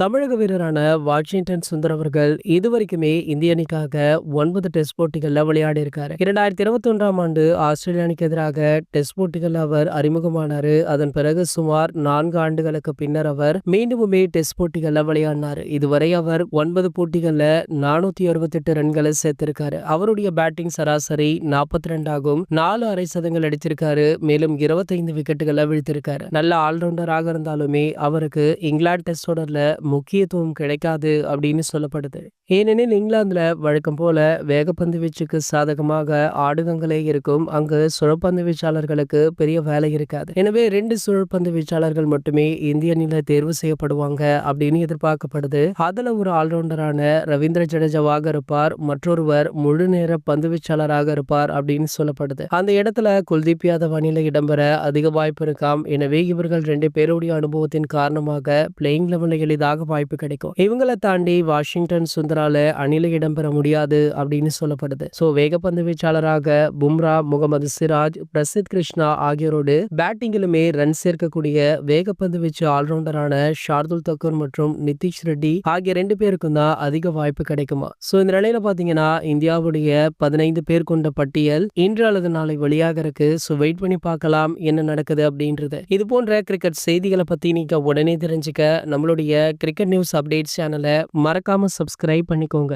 தமிழக வீரரான வாஷிங்டன் சுந்தர் அவர்கள் இதுவரைக்குமே இந்திய அணிக்காக ஒன்பது டெஸ்ட் போட்டிகளில் விளையாடி இருக்காரு இரண்டாயிரத்தி இருபத்தி ஒன்றாம் ஆண்டு ஆஸ்திரேலிய அணிக்கு எதிராக டெஸ்ட் போட்டிகள் அவர் அறிமுகமானாரு. அதன் பிறகு சுமார் நான்கு ஆண்டுகளுக்கு பின்னர் அவர் மீண்டுமே டெஸ்ட் போட்டிகளில் விளையாடினாரு. இதுவரை அவர் ஒன்பது போட்டிகளில் நானூத்தி அறுபத்தி எட்டு ரன்களை சேர்த்திருக்காரு. அவருடைய பேட்டிங் சராசரி நாற்பத்தி ரெண்டாகும் நாலு அரை சதங்கள் அடித்திருக்காரு மேலும் இருபத்தைந்து விக்கெட்டுகளை வீழ்த்திருக்காரு. நல்ல ஆல்ரவுண்டராக இருந்தாலுமே அவருக்கு இங்கிலாந்து டெஸ்ட் தொடர்ல முக்கியத்துவம் கிடைக்காது அப்படின்னு சொல்லப்படுது. ஏனெனில் இங்கிலாந்துல வழக்கம் போல வேகப்பந்து வீச்சுக்கு சாதகமாக ஆடுகங்களே இருக்கும். அங்கு சுழற்பந்து வீச்சாளர்களுக்கு பெரிய வேலை இருக்காது. எனவே ரெண்டு சுழற்பந்து வீச்சாளர்கள் மட்டுமே இந்திய அணியில தேர்வு செய்யப்படுவாங்க அப்படின்னு எதிர்பார்க்கப்படுது. அதுல ஒரு ஆல்ரவுண்டரான ரவீந்திர ஜடேஜாவாக இருப்பார். மற்றொருவர் முழு நேர பந்து வீச்சாளராக இருப்பார் அப்படின்னு சொல்லப்படுது. அந்த இடத்துல குல்தீப் யாதவ் அணியில இடம்பெற அதிக வாய்ப்பு இருக்காம். எனவே இவர்கள் ரெண்டு பேருடைய அனுபவத்தின் காரணமாக பிளேயிங் லெவலில் எளிதாக வாய்ப்பு கிடைக்கும். இவங்களை தாண்டி வாஷிங்டன் சுந்தரால அணில இடம்பெற முடியாது அப்படின்னு சொல்லப்படுது. சோ வேகப்பந்து வீச்சாளராக பும்ரா முகமது சிராஜ் பிரசித் கிருஷ்ணா ஆகியோரோடு பேட்டிங்கிலுமே ரன் சேர்க்கக்கூடிய வேகப்பந்து வீச்சு ஆல்ரவுண்டரான ஷார்துல் தக்கூர் மற்றும் நிதிஷ் ரெட்டி ஆகிய ரெண்டு பேருக்கும் தான் அதிக வாய்ப்பு கிடைக்குமா? சோ இந்த நிலையில பாத்தீங்கன்னா இந்தியாவுடைய பதினைந்து பேர் கொண்ட பட்டியல் இன்று அல்லது நாளை வெளியாக இருக்கு. ஸோ வெயிட் பண்ணி பார்க்கலாம் என்ன நடக்குது அப்படின்றது. இது போன்ற கிரிக்கெட் செய்திகளை பத்தி நீங்க உடனே தெரிஞ்சுக்க நம்மளுடைய கிரிக்கெட் நியூஸ் அப்டேட்ஸ் சேனலை மறக்காம சப்ஸ்கிரைப் பண்ணிக்கோங்க.